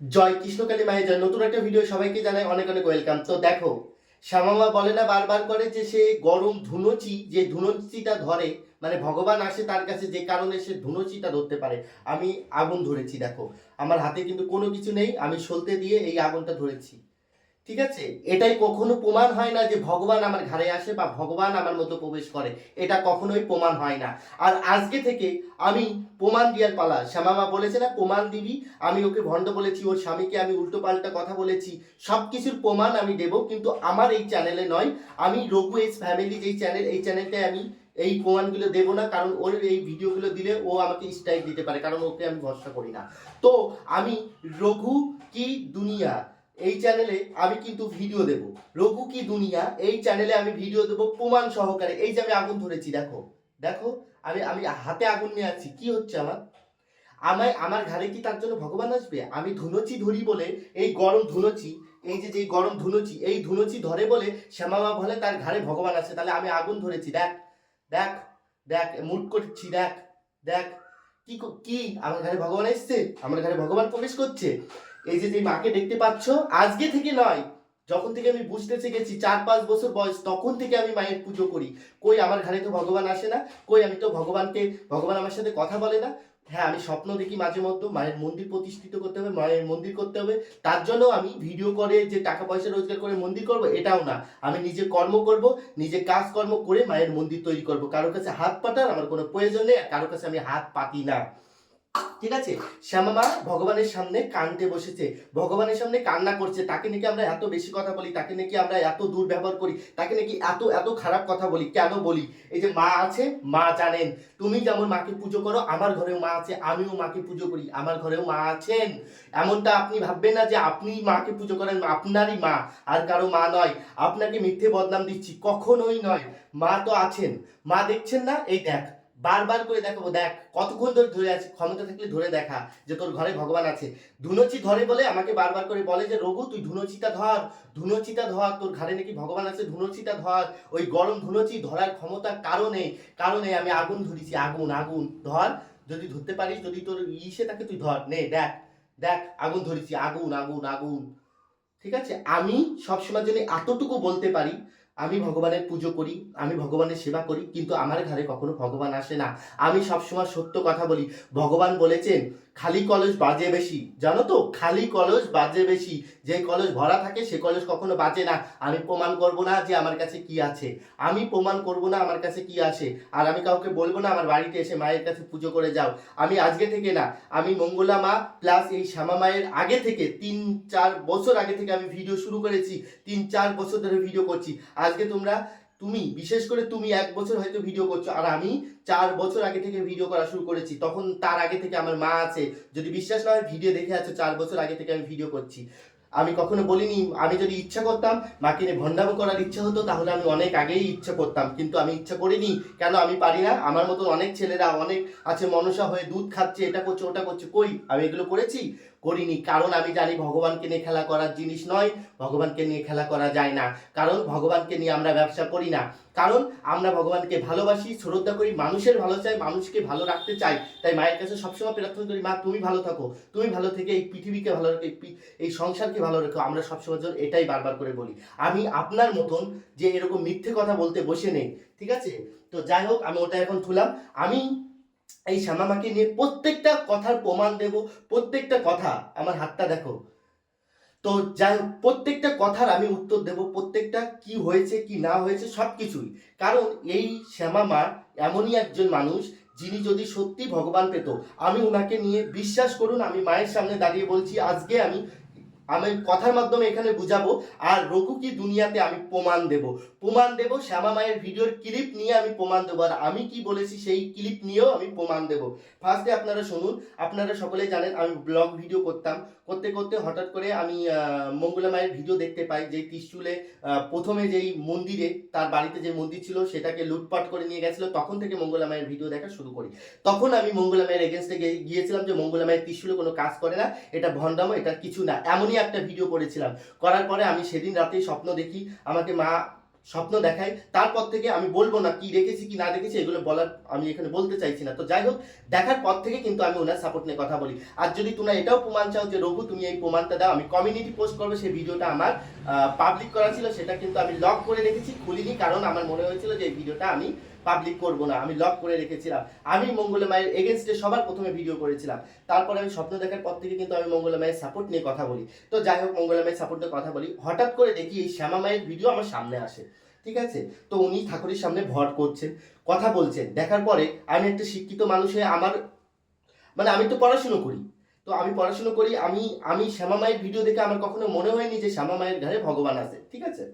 জয় কৃষ্ণকালী মায়ের জয় নতুন একটা ভিডিও সবাইকে জানাই অনেক অনেক ওয়েলকাম তো দেখো, শ্যামামা বলে না, বারবার করে যে সে গরম ধুনুচি, যে ধুনুচিটা ধরে মানে ভগবান আসে তার কাছে যে কারণে সে ধুনুচিটা ধরতে পারে। আমি আগুন ধরেছি, দেখো। আমার হাতে কিন্তু কোনো কিছু নেই, আমি সলতে দিয়ে এই আগুনটা ধরেছি। ঠিক আছে? এটাই কখনো প্রমাণ হয় না যে ভগবান আমার ঘরে আসে বা ভগবান আমার মতো প্রবেশ করে। এটা কখনোই প্রমাণ হয় না। আর আজকে থেকে আমি প্রমাণ দিয়ার পালা। শ্যামামা বলেছে না, প্রমাণ দিবি, আমি ওকে ভণ্ড বলেছি, ওর স্বামীকে আমি উল্টো পাল্টা কথা বলেছি। সব কিছুর প্রমাণ আমি দেব, কিন্তু আমার এই চ্যানেলে নয়। আমি রঘু এস ফ্যামিলি যেই চ্যানেল, এই চ্যানেলটায় আমি এই প্রমাণগুলো দেবো না, কারণ ওর এই ভিডিওগুলো দিলে ও আমাকে স্ট্রাইক দিতে পারে, কারণ ওকে আমি ভরসা করি না। তো আমি রঘু কি দুনিয়া? এই চ্যানেলে আমি কিন্তু ভিডিও দেব। রঘু কি দুনিয়া? এই চ্যানেলে আমি ভিডিও দেব প্রমাণ সহকারে। এই যে আমি আগুন ধরেছি, দেখো দেখো, আমি আমি হাতে আগুন নিয়ে আছি। কি হচ্ছে আমার? আমায়, আমার ঘরে কি তার জন্য ভগবান আসবে? আমি ধুনুচি ধরি বলে, এই গরম ধুনুচি, এই যে যে গরম ধুনুচি, এই ধুনুচি ধরে বলে শ্যামামা বলে তার ঘরে ভগবান আছে তাহলে আমি আগুন ধরেছি, দেখ দেখ দেখ, মুট করছি, দেখ দেখ, কি কি আমার ঘরে ভগবান এসছে? আমার ঘরে ভগবান প্রবেশ করছে? এই যে যে মাকে দেখতে পাচ্ছ, আজকে থেকে নয়, যখন থেকে আমি বুঝতে শিখেছি, চার পাঁচ বছর বয়স, তখন থেকে আমি মায়ের পুজো করি। কই আমার ঘরে তো ভগবান আসে না, কই আমি তো ভগবানকে, ভগবান আমার সাথে কথা বলে না। হ্যাঁ আমি স্বপ্ন দেখি মাঝে মধ্যে মায়ের মন্দির প্রতিষ্ঠিত করতে হবে, মায়ের মন্দির করতে হবে। তার জন্য আমি ভিডিও করে যে টাকা পয়সা রোজগার করে মন্দির করব, এটাও না। আমি নিজে কর্ম করব, নিজে কাজকর্ম করে মায়ের মন্দির তৈরি করব। কারও কাছে হাত পাতার আমার কোনো প্রয়োজন নেই কারও কাছে আমি হাত পাতি না। ঠিক আছে? শ্যামামা ভগবানের সামনে কানতে বসেছে। ভগবানের সামনে কান্না করছে। তাকে নাকি আমরা এত বেশি কথা বলি, তাকে নাকি আমরা এত দুর্ব্যবহার করি, তাকে নাকি এত এত খারাপ কথা বলি, কেন বলি? এই যে মা আছে, মা জানেন। তুমি যেমন মাকে পুজো করো, আমার ঘরেও মা আছে, আমিও মাকে পুজো করি, আমার ঘরেও মা আছেন। এমনটা আপনি ভাববেন না যে আপনি মাকে পুজো করেন, আপনারই মা, আর কারও মা নয়। আপনাকে মিথ্যে বদনাম দিচ্ছি, কখনোই নয়। মা তো আছেন। মা দেখছেন না? এই দেখ বারবার করে দেখাবো, দেখ, কতক্ষণ ধরে ধরে আছে, ক্ষমতা থাকলে ধরে দেখা যে তোর ঘরে ভগবান আছে। ধুনুচি ধরে বলে আমাকে বারবার করে বলে যে, রঘু, তুই ধুনুচিটা ধর ধুনুচিটা ধর, তোর ঘরে নাকি ভগবান আছে, ধুনুচিটা ধর। ওই গরম ধুনুচি ধরার ক্ষমতার কারণে কারণে আমি আগুন ধরেছি, আগুন আগুন। ধর, যদি ধরতে পারিস, যদি তোর ইসে থাকে, তুই ধর, নে, দেখ দেখ, আগুন ধরেছি, আগুন আগুন আগুন। ঠিক আছে? আমি সবসময় জন্য এতটুকু বলতে পারি আমি ভগবানের পুজো করি আমি ভগবানের সেবা করি কিন্তু আমার ঘরে কখনো ভগবান আসে না। আমি সবসময় সত্য কথা বলি। ভগবান বলেছেন খালি কলেজ বাজে বেশি। জানো তো? খালি কলেজ বাজে বেশি। যে কলেজ ভরা থাকে, সে কলেজ কখনো বাজে না। আমি প্রমাণ করব না যে আমার কাছে কি আছে। আমি প্রমাণ করব না আমার কাছে কি আছে। আর আমি কাউকে বলব না আমার বাড়িতে এসে মায়ের কাছে পুজো করে যাও। আমি আজকে থেকে না, আমি মঙ্গলা মা প্লাস এই শ্যামা মায়ের আগে থেকে তিন, চার বছর আগে থেকে আমি ভিডিও শুরু করেছি। তিন, চার বছর ধরে ভিডিও করছি। আজকে তোমরা তুমি, বিশেষ করে তুমি এক বছর হয়তো ভিডিও করছ। আর আমি চার বছর আগে থেকে ভিডিও করা শুরু করেছি। তখন তার আগে থেকে আমার মা আছে। যদি বিশ্বাস না হয় ভিডিও দেখে আছো, চার বছর আগে থেকে আমি ভিডিও করছি। আমি কখনো বলিনি, আমি যদি ইচ্ছা করতাম, মাকে নিয়ে ভণ্ডামো করার ইচ্ছা হতো, তাহলে আমি অনেক আগেই ইচ্ছা করতাম। কিন্তু আমি ইচ্ছা করিনি। কেন আমি পারি না? আমার মতো অনেক ছেলেরা, অনেক আছে, মনসা হয়ে দুধ খাচ্ছে, এটা করছে, ওটা করছে। কই? আমি এগুলো করেছি? করিনি। কারণ আমি জানি ভগবানকে নিয়ে খেলা করার জিনিস নয়, ভগবানকে নিয়ে খেলা করা যায় না। কারণ ভগবানকে নিয়ে আমরা ব্যবসা করি না। কারণ আমরা ভগবানকে ভালোবাসি, শ্রদ্ধা করি, মানুষের ভালো চাই মানুষকে ভালো রাখতে চাই। তাই মায়ের কাছে সবসময় প্রার্থনা করি, মা, তুমি ভালো থাকো। তুমি ভালো থেকে এই পৃথিবীকে ভালো রেখো এই সংসারকে ভালো রেখো। আমরা সবসময় জন্য এটাই বারবার করে বলি। আমি আপনার মতন যে এরকম মিথ্যে কথা বলতে বসে নেই, ঠিক আছে? তো যাই হোক, আমি ওটা এখন তুলাম। আমি এই শ্যামামাকে নিয়ে প্রত্যেকটা কথার প্রমাণ দেব, প্রত্যেকটা কথা, আমার হাতটা দেখো। তো যাই হোক, প্রত্যেকটা কথার আমি উত্তর দেব, প্রত্যেকটা কি হয়েছে, কি না হয়েছে সব কিছুই কারণ এই শ্যামামা এমনই একজন মানুষ যিনি যদি সত্যি ভগবান পেত, আমি ওনাকে নিয়ে বিশ্বাস করুন, আমি মায়ের সামনে দাঁড়িয়ে বলছি, আজকে আমি আমি কথার মাধ্যমে এখানে বুঝাবো, আর রঘু কি দুনিয়াতে আমি প্রমাণ দেব। প্রমাণ দেব শ্যামা মায়ের ভিডিওর ক্লিপ নিয়ে আমি প্রমাণ দেবো, আর আমি কি বলেছি সেই ক্লিপ নিয়েও আমি প্রমাণ দেব। ফার্স্টে আপনারা শুনুন, আপনারা সকলেই জানেন, আমি ব্লগ ভিডিও করতাম। করতে করতে হঠাৎ করে আমি মঙ্গলা মায়ের ভিডিও দেখতে পাই যে ত্রিশুলে প্রথমে যেই মন্দিরে, তার বাড়িতে যে মন্দির ছিল, সেটাকে লুটপাট করে নিয়ে গেছিল। তখন থেকে মঙ্গলা মায়ের ভিডিও দেখা শুরু করি। তখন আমি মঙ্গলা মায়ের এগেনস্টে গিয়েছিলাম যে মঙ্গলা মায়ের ত্রিশুলে কোনো কাজ করে না, এটা ভণ্ডামো এটা কিছু না। এমনই একটা ভিডিও করেছিলাম। করার পরে আমি সেদিন রাতেই স্বপ্ন দেখি, আমাকে মা স্বপ্ন দেখায় তারপর থেকে আমি বলব না কি রেখেছি কি না রেখেছি এগুলো বলার আমি এখানে বলতে চাইছি না। তো যাই হোক, দেখার পর থেকে কিন্তু আমি ওনার সাপোর্ট নিয়ে কথা বলি। আর যদি তোমরা এটাও প্রমাণ চাও যে, রঘু, তুমি এই প্রমাণটা দাও, আমি কমিউনিটি পোস্ট করব, সেই ভিডিওটা আমার পাবলিক করা ছিল, সেটা কিন্তু আমি লক করে রেখেছি, খুলিনি, কারণ আমার মনে হয়েছিল যে এই ভিডিওটা আমি পাবলিক করব না, আমি লক করে রেখেছিলাম। আমি মঙ্গলে মায়ের এগেনস্টে সবার প্রথমে ভিডিও করেছিলাম। তারপরে আমি স্বপ্ন দেখার পর থেকে কিন্তু আমি মঙ্গলা মায়ের সাপোর্ট নিয়ে কথা বলি। তো যাই হোক, মঙ্গলা মায়ের সাপোর্ট নিয়ে কথা বলি। হঠাৎ করে দেখি এই শ্যামা মায়ের ভিডিও আমার সামনে আসে। ঠিক আছে? তো উনি ঠাকুরের সামনে ভর করছেন, কথা বলছেন। দেখার পরে আমি একটা শিক্ষিত মানুষে আমার মানে আমি তো পড়াশুনো করি। তো আমি পড়াশুনো করি, আমি আমি শ্যামা মায়ের ভিডিও দেখে আমার কখনো মনে হয়নি যে শ্যামা মায়ের ঘরে ভগবান আছে। ঠিক আছে?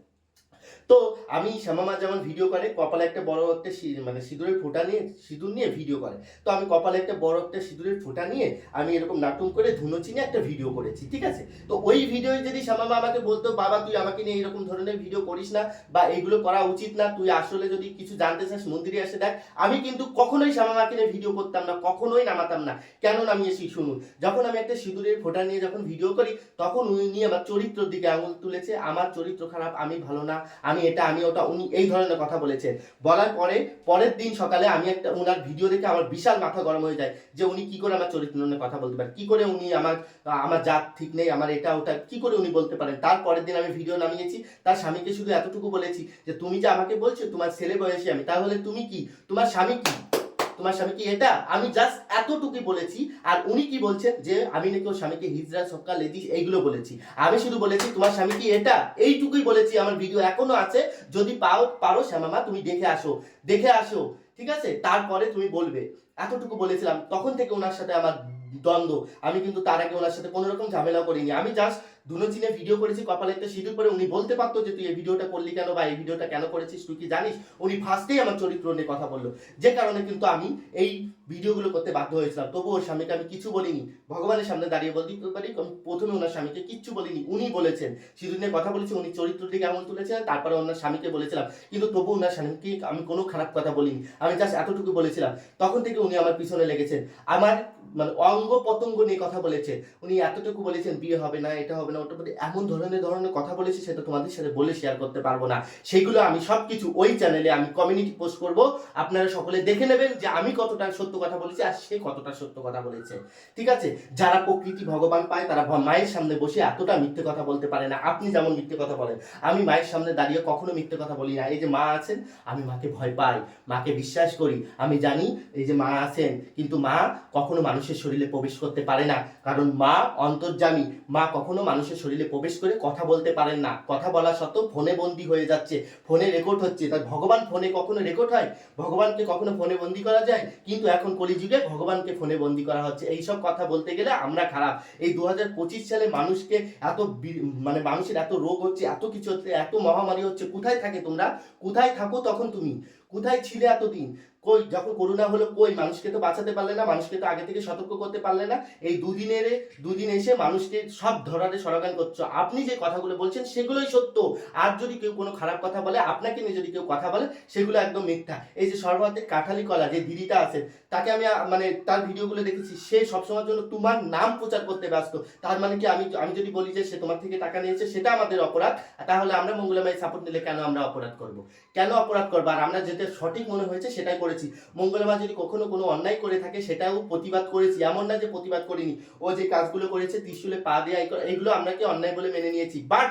তো আমি শ্যামা মা যেমন ভিডিও করে, কপালে একটা বড় একটা মানে সিঁদুরের ফোঁটা নিয়ে, সিঁদুর নিয়ে ভিডিও করে। তো আমি কপালে একটা বড় একটা সিঁদুরের ফোঁটা নিয়ে আমি এরকম নাটুম করে ধুনো চিনে একটা ভিডিও করেছি, ঠিক আছে? তো ওই ভিডিও যদি শ্যামা মা আমাকে বলতো, বাবা, তুই আমাকে নিয়ে এরকম ধরনের ভিডিও করিস না বা এইগুলো করা উচিত না, তুই আসলে যদি কিছু জানতে চাস, মন্দিরে এসে দেখ। আমি কিন্তু কখনোই শ্যামা মাকে নিয়ে ভিডিও করতাম না, কখনোই নামাতাম না। কেন নামিয়েছি শুনুন, যখন আমি একটা সিঁদুরের ফোঁটা নিয়ে যখন ভিডিও করি, তখন উনি আমার চরিত্রের দিকে আঙুল তুলেছে। আমার চরিত্র খারাপ, আমি ভালো না, আমি এটা, আমি ওটা, উনি এই ধরনের কথা বলেছেন। বলার পরে, পরের দিন সকালে আমি একটা ওনার ভিডিও দেখে আমার বিশাল মাথা গরম হয়ে যায় যে উনি কি করে আমার চরিত্র নিয়ে কথা বলতে পারেন, কি করে উনি আমার আমার জাত ঠিক নেই, আমার এটা, ওটা, কি করে উনি বলতে পারেন। তার পরের দিন আমি ভিডিও নামিয়েছি, তার স্বামীকে শুধু এতটুকু বলেছি যে, তুমি যে আমাকে বলছো, তোমার ছেলে বয়সী আমি, তাহলে তুমি কি? তোমার স্বামী কি? তোমার স্বামী কি এটা? আমি জাস্ট এতটুকুই বলেছি, আর উনি কি বলছেন? যে আমি নাকি ওর স্বামীকে হিজরা সক্কা লেদিস এইগুলো বলেছি। আমি শুধু বলেছি, তোমার স্বামী কি এটা? এইটুকুই বলেছি, আমার ভিডিও এখনও আছে। যদি পাও, পারো শ্যামামা, তুমি দেখে আসো। দেখে আসো, ঠিক আছে? তারপরে তুমি বলবে। এতটুকু বলেছিলাম। তখন থেকে ওনার সাথে আমার দ্বন্দ্ব। আমি কিন্তু তার আগে ওনার সাথে কোনো রকম ঝামেলা করিনি। আমি জাস্ট দুনো চিনে ভিডিও করেছি কপালে একটা সিঁদুর পরে উনি বলতে পারতো যে, তুই এই ভিডিওটা করলি কেন বা এই ভিডিওটা কেন করেছিস, তুই কি জানিস? উনি ফার্স্টেই আমার চরিত্র নিয়ে কথা বলল। যে কারণে কিন্তু আমি এই ভিডিওগুলো করতে বাধ্য হয়েছিলাম। তবুও ওর স্বামীকে আমি কিছু বলিনি। ভগবানের সামনে দাঁড়িয়ে বলতে পারি, আমি প্রথমে ওনার স্বামীকে কিচ্ছু বলিনি, উনি বলেছেন। সিঁদুর নিয়ে কথা বলেছি, উনি চরিত্রটি কেমন তুলেছেন তারপরে ওনার স্বামীকে বলেছিলাম। কিন্তু তবু ওনার স্বামীকে আমি কোনো খারাপ কথা বলিনি। আমি জাস্ট এতটুকু বলেছিলাম। তখন থেকে উনি আমার পিছনে লেগেছেন। আমার মানে অঙ্গ পতঙ্গ নিয়ে কথা বলেছে। উনি এতটুকু বলেছেন, বিয়ে হবে না, এটা হবে না ওটা হবে এমন ধরনের ধরনের কথা বলেছে সেটা তোমাদের সাথে বলে শেয়ার করতে পারব না। সেগুলো আমি সব কিছু ওই চ্যানেলে আমি কমিউনিটি পোস্ট করব। আপনারা সকলে দেখে নেবেন যে আমি কতটা সত্য কথা বলেছি আর সে কতটা সত্য কথা বলেছে। ঠিক আছে? যারা প্রকৃতি ভগবান পায়, তারা মায়ের সামনে বসে এতটা মিথ্যে কথা বলতে পারে না। আপনি যেমন মিথ্যে কথা বলেন, আমি মায়ের সামনে দাঁড়িয়ে কখনো মিথ্যে কথা বলি না। এই যে মা আছেন, আমি মাকে ভয় পাই, মাকে বিশ্বাস করি। আমি জানি এই যে মা আছেন, কিন্তু মা কখনো মানুষের শরীরে প্রবেশ করতে পারে না। কারণ মা অন্তর্জামী মা কখনো মানুষের শরীরে প্রবেশ করে কথা বলতে পারেন না। কথা বলা সত্ত্বেও ফোনে বন্দি হয়ে যাচ্ছে। ফোনে রেকর্ড হচ্ছে। তাই ভগবান ফোনে কখনো রেকর্ড হয়? ভগবানকে কখনো ফোনে বন্দি করা যায়? কিন্তু এখন কলিযুগে ভগবানকে ফোনে বন্দি করা হচ্ছে। এইসব কথা বলতে গেলে আমরা খারাপ। এই দু হাজার পঁচিশ সালে মানুষকে এত মানে মানুষের এত রোগ হচ্ছে, এত কিছু হচ্ছে, এত মহামারী হচ্ছে। কোথায় থাকে তোমরা? কোথায় থাকো তখন তুমি? কোথায় ছিলে এতদিন? কই, যখন করোনা হলো কই? মানুষকে তো বাঁচাতে পারলে না, মানুষকে তো আগে থেকে সতর্ক করতে পারলে না। এই দুদিনের দুদিন এসে মানুষকে সব ধরারে সরাগান করছ। আপনি যে কথাগুলো বলছেন, সেগুলোই সত্য। আর যদি কেউ কোনো খারাপ কথা বলে, আপনাকে নিয়ে যদি কেউ কথা বলে, সেগুলো একদম মিথ্যা। এই যে সর্বাধিক কাঠালি কলা, যে দিদিটা আছে, তাকে আমি মানে তার ভিডিওগুলো দেখেছি, সে সবসময়ের জন্য তোমার নাম প্রচার করতে ব্যস্ত। তার মানে কি, আমি আমি যদি বলি যে সে তোমার থেকে টাকা নিয়েছে, সেটা আমাদের অপরাধ। তাহলে আমরা মঙ্গলামাই সাপোর্ট নিলে কেন আমরা অপরাধ করব? কেন অপরাধ করব? আর আমরা যেটা সঠিক মনে হয়েছে, সেটাই করেছি। মঙ্গলমা যদি কখনো কোনো অন্যায় করে থাকে সেটাও প্রতিবাদ করেছি। এমন না যে প্রতিবাদ করিনি। ও যে কাজগুলো করেছে ত্রিশুলে পা দেওয়া এই করা, এইগুলো আমরা কি অন্যায় বলে মেনে নিয়েছি। বাট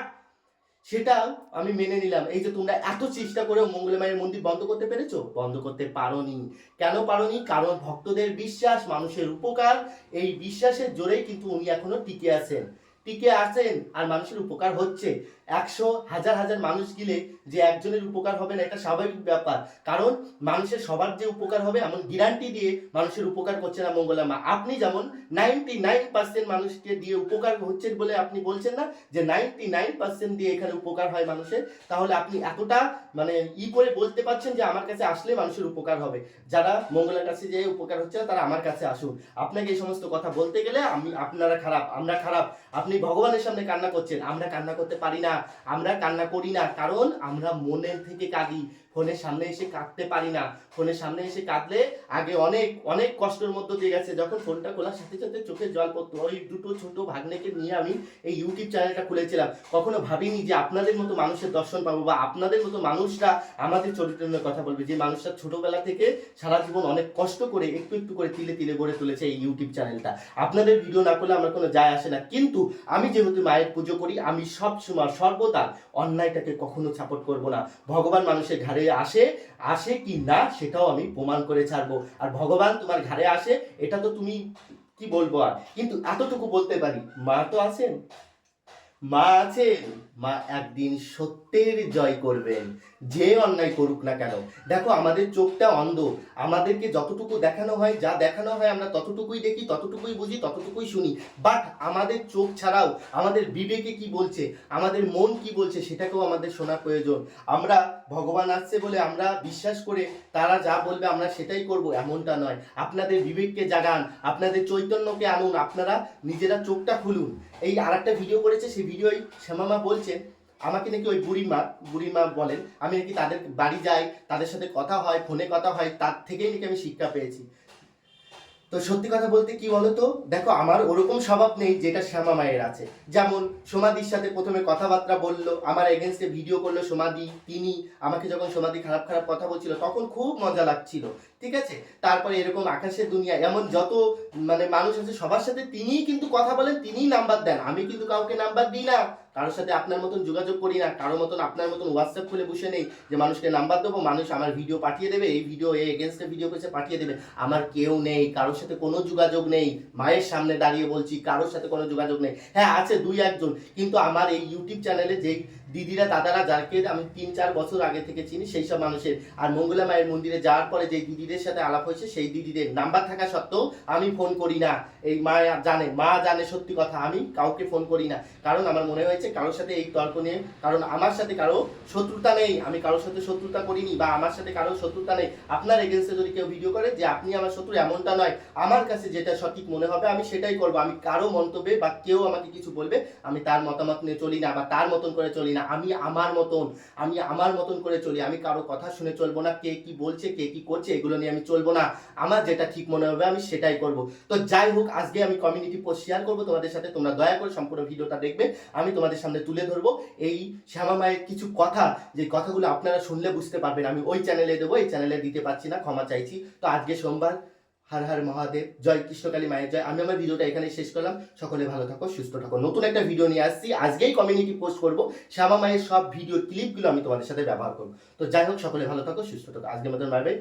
সেটাও আমি মেনে নিলাম। এই যে তোমরা এত চেষ্টা করে মঙ্গলমায়ের মন্দির বন্ধ করতে পেরেছ? বন্ধ করতে পারোনি। কেন পারোনি? কারণ ভক্তদের বিশ্বাস মানুষের উপকার। এই বিশ্বাসের জোরেই কিন্তু উনি এখনও টিকে আছেন। টিকে আছেন আর মানুষের উপকার হচ্ছে। একশো হাজার হাজার মানুষ গিলে যে একজনের উপকার হবে না, এটা স্বাভাবিক ব্যাপার। কারণ মানুষের সবার যে উপকার হবে, এমন গ্যারান্টি দিয়ে মানুষের উপকার করছে না মঙ্গলামা আপনি যেমন নাইনটি নাইন পার্সেন্ট মানুষকে দিয়ে উপকার হচ্ছে বলে আপনি বলছেন না, যে নাইনটি নাইন পার্সেন্ট দিয়ে এখানে উপকার হয় মানুষের, তাহলে আপনি এতটা মানে ই করে বলতে পারছেন যে আমার কাছে আসলে মানুষের উপকার হবে। যারা মঙ্গলের কাছে যে উপকার হচ্ছে না, তারা আমার কাছে আসুন। আপনাকে এই সমস্ত কথা বলতে গেলে আমি, আপনারা খারাপ, আমরা খারাপ। আপনি ভগবানের সামনে কান্না করছেন, আমরা কান্না করতে পারি না। আমরা কান্না করি না কারণ আমরা মনের থেকে কাঁদি। ফোনের সামনে এসে কাঁদতে পারি না। ফোনের সামনে এসে কাঁদলে আগে অনেক অনেক কষ্টের মধ্য দিয়ে গেছে। যখন ফোনটা খোলার সাথে সাথে চোখে জল পড়তো, ওই দুটো ছোট ভাগ্নেকে নিয়ে আমি এই ইউটিউব চ্যানেলটা খুলেছিলাম। কখনো ভাবিনি যে আপনাদের মতো মানুষের দর্শন পাবো বা আপনাদের মতো মানুষরা আমাদের চরিত্র নিয়ে কথা বলবে। যে মানুষটা ছোটবেলা থেকে সারা জীবন অনেক কষ্ট করে একটু একটু করে তিলে তিলে গড়ে তুলেছে এই ইউটিউব চ্যানেলটা। আপনাদের ভিডিও না করলে আমার কোনো যায় আসে না। কিন্তু আমি যেহেতু মায়ের পুজো করি, আমি সব সময় সর্বদা অন্যায়টাকে কখনো সাপোর্ট করব না। ভগবান মানুষের ঘাড়ে আসে আসে কি না সেটাও আমি প্রমাণ করে ছাড়বো। আর ভগবান তোমার ঘাড়ে আসে, এটা তো তুমি কি বলব আর? কিন্তু এতটুকু বলতে পারি, মা তো আছেন। মা আছেন। মা একদিন সত্যের জয় করবেন, যে অন্যায় করুক না কেন। দেখো, আমাদের চোখটা অন্ধ। আমাদেরকে যতটুকু দেখানো হয়, যা দেখানো হয়, আমরা ততটুকুই দেখি, ততটুকুই বুঝি, ততটুকুই শুনি। বাট আমাদের চোখ ছাড়াও আমাদের বিবেকে কি বলছে, আমাদের মন কি বলছে, সেটাকেও আমাদের শোনা প্রয়োজন। আমরা ভগবান আসছে বলে আমরা বিশ্বাস করে তারা যা বলবে আমরা সেটাই করব, এমনটা নয়। আপনাদের বিবেককে জাগান, আপনাদের চৈতন্যকে আনুন, আপনারা নিজেরা চোখটা খুলুন। এই আর একটা ভিডিও করেছে, সেই ভিডিওই শ্যামামা বলছেন, আমাকে নাকি ওই বুড়িমা বুড়িমা বলেন, আমি নাকি তাদের বাড়ি যাই, তাদের সাথে কথা হয়, ফোনে কথা হয়, তার থেকেই নাকি আমি শিক্ষা পেয়েছি। তো সত্যি কথা বলতে কি বলতো? দেখো, আমার ওরকম স্বভাব নেই যেটা শ্যামা মায়ের আছে। যেমন সমাধির সাথে প্রথমে কথাবার্তা বলল, আমার এগেনস্টে ভিডিও করল সমাধি তিনি আমাকে যখন সমাধি খারাপ খারাপ কথা বলছিল, তখন খুব মজা লাগছিল, ঠিক আছে? তারপরে এরকম আকাশের দুনিয়া, এমন যত মানে মানুষ আছে, সবার সাথে তিনিই কিন্তু কথা বলেন, তিনিই নাম্বার দেন। আমি কিন্তু কাউকে নাম্বার দিই না। কারোর সাথে আপনার মতন যোগাযোগ করি না, কারোর মতন আপনার মতন হোয়াটসঅ্যাপ খুলে বসে নেই যে মানুষকে নাম্বার দেবো, মানুষ আমার ভিডিও পাঠিয়ে দেবে, এই ভিডিও এই এগেনস্টে ভিডিও করেছে পাঠিয়ে দেবে। আমার কেউ নেই, কারোর সাথে কোনো যোগাযোগ নেই। মায়ের সামনে দাঁড়িয়ে বলছি, কারোর সাথে কোনো যোগাযোগ নেই। হ্যাঁ আছে দুই একজন, কিন্তু আমার এই ইউটিউব চ্যানেলে যেই দিদিরা, দাদারা, যাকে আমি তিন চার বছর আগে থেকে চিনি, সেই সব মানুষের। আর মঙ্গলা মায়ের মন্দিরে যাওয়ার পরে যে দিদিদের সাথে আলাপ হয়েছে, সেই দিদিদের নাম্বার থাকা সত্ত্বেও আমি ফোন করি না। এই মা জানে মা জানে সত্যি কথা, আমি কাউকে ফোন করি না। কারণ আমার মনে হয়েছে কারোর সাথে এই তর্ক নিয়ে, কারণ আমার সাথে কারও শত্রুতা নেই, আমি কারোর সাথে শত্রুতা করিনি বা আমার সাথে কারও শত্রুতা নেই। আপনার এগেনস্টে যদি কেউ ভিডিও করে যে আপনি আমার শত্রু, এমনটা নয়। আমার কাছে যেটা সঠিক মনে হবে, আমি সেটাই করব। আমি কারও মন্তব্যে বা কেউ আমাকে কিছু বলবে, আমি তার মতামত নিয়ে চলি না বা তার মতন করে চলি না। আমি আমার মতন, আমি আমার মতন করে চলি। আমি কারও কথা শুনে চলবো না, কে কি বলছে, কে কি করছে, এগুলো নিয়ে আমি চলবো না। আমার যেটা ঠিক মনে হবে, আমি সেটাই করব। তো যাই হোক, আজকে আমি কমিউনিটি পোস্ট শেয়ার করব। তোমাদের সাথে তোমরা দয়া করে সম্পূর্ণ ভিডিওটা দেখবে। আমি তোমাদের সামনে তুলে ধরবো। এই শ্যামা মায়ের কিছু কথা, যে কথাগুলো আপনারা শুনলে বুঝতে পারবেন, আমি ওই চ্যানেলে দেবো, এই চ্যানেলে দিতে পারছি না, ক্ষমা চাইছি। তো আজকে সোমবার, হর হর মহাদেব, জয় কৃষ্ণকালী মায়ের জয়। আমি আমার ভিডিওটা এখানে শেষ করলাম। সকলে ভালো থাকো, সুস্থ থাকো। নতুন একটা ভিডিও নিয়ে আসছি। আজকেই কমিউনিটি পোস্ট করব। শ্যামা মায়ের সব ভিডিও ক্লিপগুলো আমি তোমাদের সাথে ব্যবহার করব। তো যাই হোক, সকলে ভালো থাকো, সুস্থ থাকো। আজকের মতন বাই